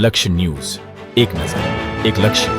લક્ષ્ય ન્યૂઝ. એક નજર, એક લક્ષ્ય.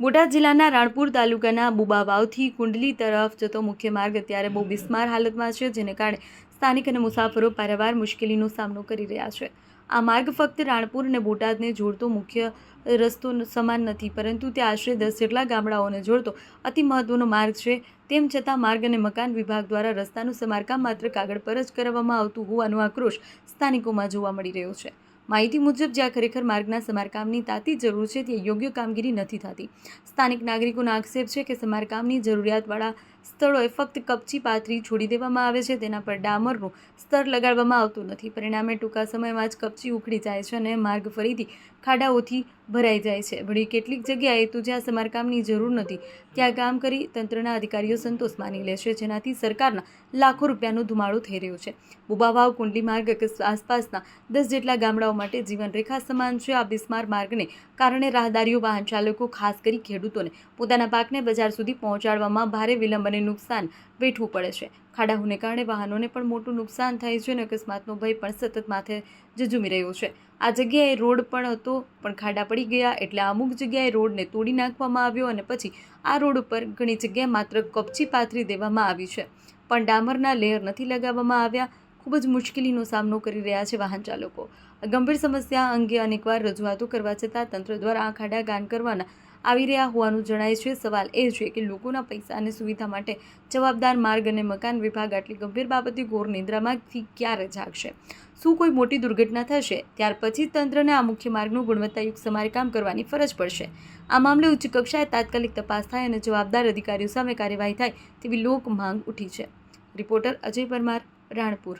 બોટાદ જિલ્લાના રાણપુર તાલુકાના બુબાવાવથી કુંડલી તરફ જતો મુખ્ય માર્ગ અત્યારે બહુ બિસ્માર હાલતમાં છે, જેને કારણે સ્થાનિક અને મુસાફરો પારાવાર મુશ્કેલીનો સામનો કરી રહ્યા છે. આ માર્ગ ફક્ત રાણપુર અને બોટાદને જોડતો મુખ્ય રસ્તો સમાન નથી, પરંતુ તે આશરે દસ જેટલા ગામડાઓને જોડતો અતિ મહત્વનો માર્ગ છે. તેમ છતાં માર્ગ અને મકાન વિભાગ દ્વારા રસ્તાનું સમારકામ માત્ર કાગળ પર જ કરવામાં આવતું હોવાનો આક્રોશ સ્થાનિકોમાં જોવા મળી રહ્યો છે. માહિતી મુજબ, જ્યાં ખરેખર માર્ગના સમારકામની તાતી જરૂર છે, ત્યાં યોગ્ય કામગીરી નથી થતી. સ્થાનિક નાગરિકોનો આક્ષેપ છે કે સમારકામની જરૂરિયાતવાળા સ્થળોએ ફક્ત કપચી પાથરી છોડી દેવામાં આવે છે, તેના પર ડામરનું સ્તર લગાડવામાં આવતું નથી. પરિણામે ટૂંકા સમયમાં જ કપચી ઉખડી જાય છે અને માર્ગ ફરીથી ખાડાઓથી ભરાઈ જાય છે. વળી કેટલીક જગ્યાએ તો જ્યાં સમારકામની જરૂર નથી, ત્યાં કામ કરી તંત્રના અધિકારીઓ સંતોષ માની લે છે, જેનાથી સરકારના લાખો રૂપિયાનો ધુમાડો થઈ રહ્યો છે. બુબાવાવ, કુંડલી માર્ગ આસપાસના દસ જેટલા ગામડાઓ માટે જીવનરેખા સમાન છે. આ બિસ્માર માર્ગને કારણે રાહદારીઓ વાહન ચાલકો ખાસ કરી ખેડૂતોને પોતાના પાકને બજાર સુધી પહોંચાડવામાં ભારે વિલંબ અને નુકસાન વેઠવું પડે છે. ખાડાઓને કારણે વાહનોને પણ મોટું નુકસાન થાય છે અને અકસ્માતનો ભય પણ સતત માથે જજુમી રહ્યો છે. આ જગ્યાએ રોડ પણ હતો, પણ ખાડા પડી ગયા એટલે અમુક જગ્યાએ રોડને તોડી નાખવામાં આવ્યો અને પછી આ રોડ ઉપર ઘણી જગ્યાએ માત્ર કપચી પાથરી દેવામાં આવી છે. પણ ડામરના લેયર નથી લગાવવામાં આવ્યા. ખૂબ જ મુશ્કેલીનો સામનો કરી રહ્યા છે વાહન ચાલકો. ગંભીર સમસ્યા અંગે અનેકવાર રજૂઆતો કરવા છતાં તંત્ર દ્વારા આ ખાડા ગાન કરવાના આવી રહ્યા હોવાનું જણાય છે. સવાલ એ છે કે લોકોના પૈસા અને સુવિધા માટે જવાબદાર માર્ગ અને મકાન વિભાગ આટલી ગંભીર બાબતે ઘોર નિંદ્રામાંથી ક્યારે જાગશે? શું કોઈ મોટી દુર્ઘટના થશે? ત્યાર પછી તંત્રને આ મુખ્ય માર્ગનું ગુણવત્તાયુક્ત સમારકામ કરવાની ફરજ પડશે. આ મામલે ઉચ્ચ કક્ષાએ તાત્કાલિક તપાસ થાય અને જવાબદાર અધિકારીઓ સામે કાર્યવાહી થાય તેવી લોક માંગ ઉઠી છે. રિપોર્ટર અજય પરમાર, રાણપુર.